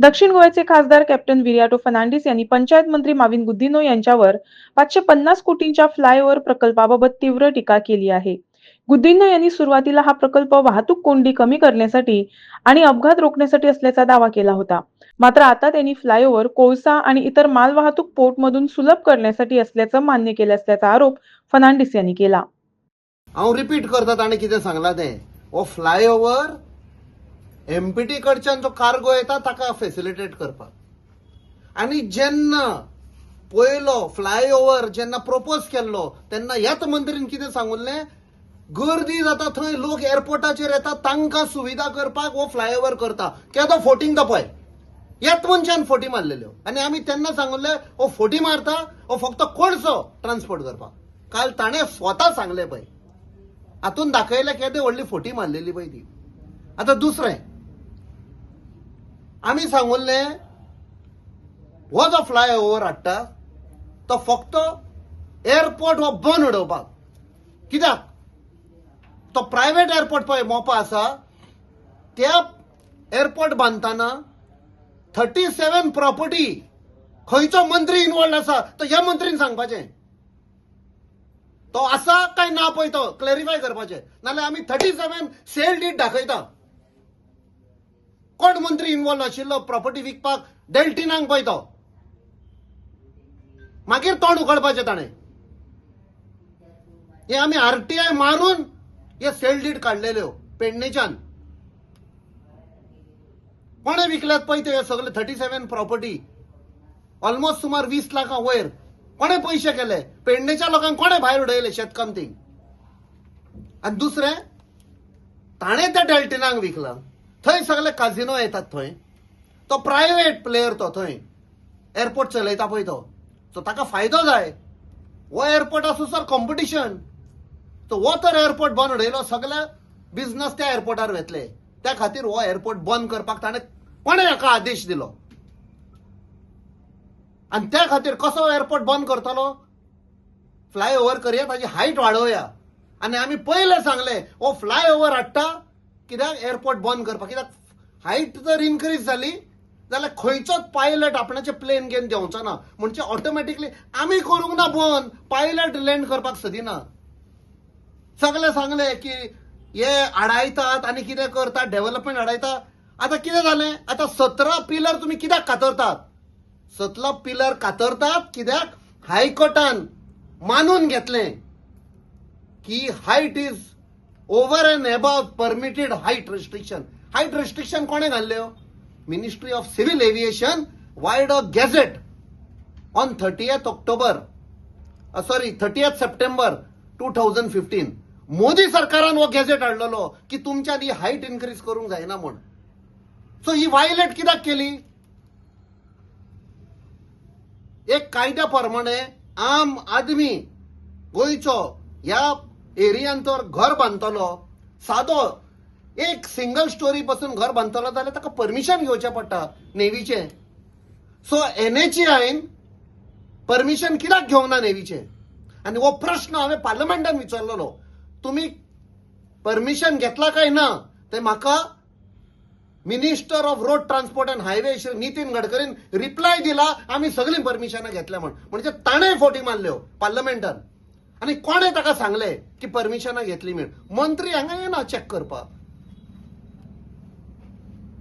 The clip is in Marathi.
दक्षिण गोव्याचे खासदार कॅप्टन विरियाटो फर्नांडिस यांनी पंचायत मंत्री माविन गुद्दिनो यांच्यावर पाचशे पन्नास कोटींच्या फ्लायओव्हर प्रकल्पाबाबत तीव्र टीका केली आहे. गुद्दिनो यांनी सुरुवातीला हा प्रकल्प वाहतूक कोंडी कमी करण्यासाठी आणि अपघात रोखण्यासाठी असल्याचा दावा केला होता. मात्र आता त्यांनी फ्लायओव्हर कोळसा आणि इतर मालवाहतूक पोर्टमधून सुलभ करण्यासाठी असल्याचं मान्य केलं असल्याचा आरोप फर्नांडिस यांनी केला. हांव रिपीट करतात आणि कितें सांगला ते हो फ्लायओव्हर एमपीटी कडच्यान जो कार्गो येता ताका फेसिलिटेट करपाक. आनी जेन्ना पयलो फ्लायओव्हर जेन्ना प्रपोज केल्लो तेन्ना ह्याच मंत्रीन कितें सांगुल्लें गर्दी जाता थंय लोक एअरपोर्टाचेर येता तांकां सुविधा करपाक हो फ्लायओव्हर करता. केदो फोटींग तो पळय. ह्याच मनशान फोटी मारलेल्यो. आनी आमी तेन्ना सांगुल्लें हो फोटी मारता हो फक्त कोळसो ट्रान्सपोर्ट करपाक. काल ताणें स्वता सांगलें पळय. हातून दाखयलें केदे व्हडली फोटी मारलेली पळय ती. आतां दुसरें. आमी सांगुल्लें हो जो फ्लाय ओव्हर हाडटा तो फक्त एअरपोर्ट हो बंद उडोवपाक कित्याक? तो प्रायव्हेट एअरपोर्ट पळय मोपा आसा त्या एअरपोर्ट बांदतना थर्टी सेवन प्रॉपर्टी खंयचो मंत्री इन्वॉल्ड आसा तो ह्या मंत्रीन सांगपाचें. तो आसा काय ना पळय तो क्लॅरिफाय करपाचें. नाल्यार आमी थर्टी सेवन सेल डीट दाखयता. कोण मंत्री इन्वॉल्व आशिल्लो प्रॉपर्टी विकपाक? डेल्टिनांक पळय तो. मागीर तोंड उखडपाचें ताणें. हे आमी आरटीआय मारून हे सेल डीड काडलेल्यो पेडणेच्यान. कोणे विकल्यात पळय त्यो सगळे थर्टी सेवन प्रॉपर्टी ऑलमोस्ट सुमार वीस लाखां वयर. कोणे पयशे केले? पेडणेच्या लोकांक कोणे भायर उडयले? शेतकामतींक. आनी दुसरें ताणें त्या डेल्टिनांक विकलां. थंय सगळे काजिनो येतात थंय. तो प्रायव्हेट प्लेयर तो थंय. एअरपोर्ट चलयता पळय तो. सो ताका फायदो जाय. हो एअरपोर्ट आसूं सर कॉम्पिटिशन सो हो तर एअरपोर्ट बंद उडयलो सगळे बिझनस त्या एअरपोर्टार वेतले. त्या खातीर हो एअरपोर्ट बंद करपाक ताणें कोणें हाका आदेश दिलो? आणि त्या खातीर कसो एअरपोर्ट बंद करतलो? फ्लाय ओव्हर करया ताची हायट वाडोवया आनी आमी पयले सांगले हो फ्लाय ओव्हर हाडटा कित्याक एअरपोर्ट बंद करपाक कित्याक हायट जर इनक्रीज जाली जाल्यार खंयचोच पायलट आपणाचे प्लेन घेवन देंवचो ना. म्हणजे ऑटोमॅटिकली आमी करूंक ना बंद. पायलट लँड करपाक सोदिना सगळे सांगले की हे आडायतात आनी कितें करतात डेव्हलपमेंट आडायता आतां कितें जालें आतां सतरा पिलर तुमी कित्याक कातरतात? सतरा पिलर कातरतात कित्याक हायकोर्टान मानून घेतलें की height is over and above permitted height restriction height restriction कोणे घाल्ल्यो ministry of civil aviation vide a gazette on thirtieth October sorry thirtieth September two thousand fifteen Modi सरकारान हो गॅझेट हाडलेलो की तुमच्यान ही हायट इन्क्रीज करूंक जायना म्हण सो ही वायलेट कित्याक केली? एक कायद्या प्रमाणे आम आदमी गोंयचो ह्या एरियान घर बांदतलो सादो एक सिंगल स्टोरी पासून घर बांदतलो जाल्यार ताका परमिशन घेवचें पडटा नेवीचें. सो एनएचआयन परमिशन कित्याक घेवंक ना नेवीचें? आनी हो प्रश्न हांवें पार्लमेंटान विचारलेलो. तुमी परमिशन घेतला काय ना? ते म्हाका minister of road transport and highway Shri Nitin गडकरीन reply दिला. आम्ही सगळी परमिशनां घेतल्या म्हण. म्हणजे ताणें फोटी मारल्यो पार्लमेंटान आनी कोणें ताका सांगले की परमिशनां घेतली म्हण मंत्री हांगा येना चॅक करपाक